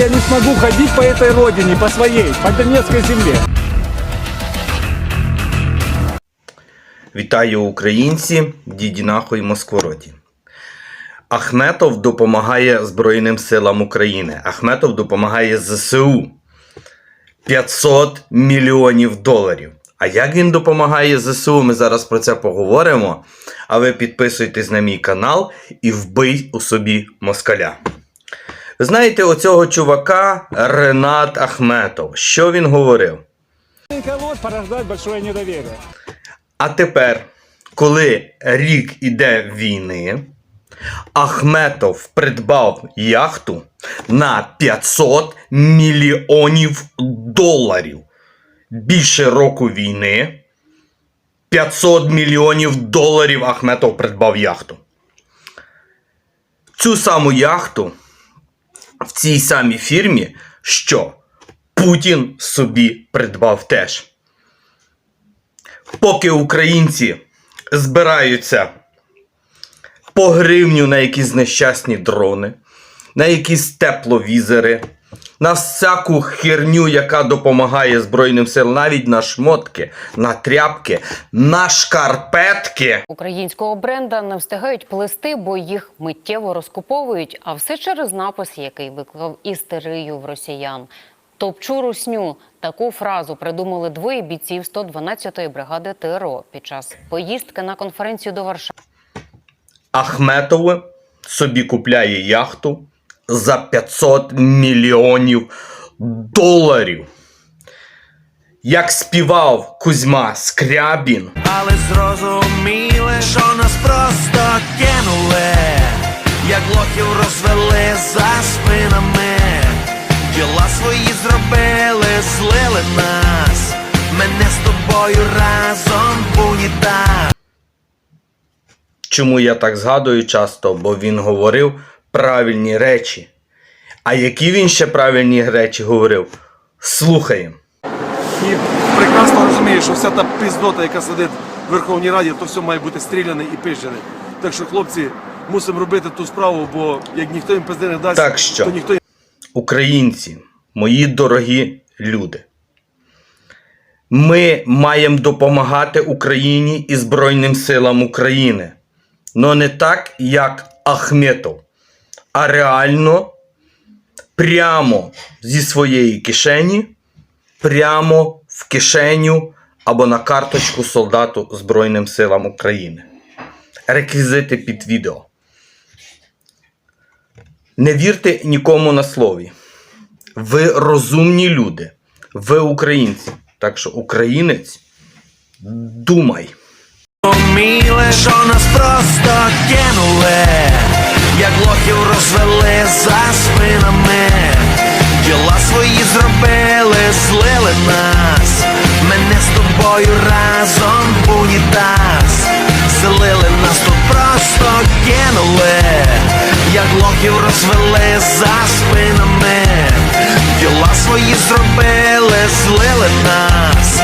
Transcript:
Я не смогу ходить по этой родине, по своей, по Донецкой земле. Вітаю українці, діді нахуй Москвороті. Ахметов допомагає Збройним силам України. Ахметов допомагає ЗСУ 500 мільйонів доларів. А як він допомагає ЗСУ, ми зараз про це поговоримо. А ви підписуйтесь на мій канал і вбий у собі москаля. Знаєте оцього чувака Ренат Ахметов. Що він говорив? Большое недоверие. А тепер, коли рік іде війни, Ахметов придбав яхту на 500 мільйонів доларів. Більше року війни. 500 мільйонів доларів Ахметов придбав яхту. Цю саму яхту в цій самій фірмі, що Путін собі придбав теж. Поки українці збираються по гривню на якісь нещасні дрони, на якісь тепловізори, на всяку херню, яка допомагає Збройним силам, навіть на шмотки, на тряпки, на шкарпетки. Українського бренда не встигають плести, бо їх миттєво розкуповують. А все через напис, який викликав істерію в росіян. Топчу русню. Таку фразу придумали двоє бійців 112-ї бригади ТРО під час поїздки на конференцію до Варшави. Ахметове собі купляє яхту за 500 мільйонів доларів. Як співав Кузьма Скрябін, але зрозуміли, що нас просто кинули, як лохів розвели за спинами, діла свої зробили, злили нас, мене з тобою разом в унітаз. Чому я так згадую часто? Бо він говорив правильні речі. А які він ще правильні речі говорив? Слухаємо. І прекрасно розумію, що вся та піздота, яка сидить в Верховній Раді, то все має бути стріляне і пижене. Так що, хлопці, мусимо робити ту справу, бо як ніхто їм пизди не дасть, Так що? то ніхто Українці, мої дорогі люди. Ми маємо допомагати Україні і Збройним силам України. Но не так, як Ахметов, а реально прямо зі своєї кишені, прямо в кишеню або на карточку солдату Збройним силам України. Реквізити під відео. Не вірте нікому на слові. Ви розумні люди, ви українці. Так що українець, думай. Розуміли, що нас просто кинули, як лохів розвели за спинами, діла свої зробили, злили нас, мене з тобою разом в унітаз, злили нас тут просто кинули, як лохів розвели за спинами, діла свої зробили, злили нас,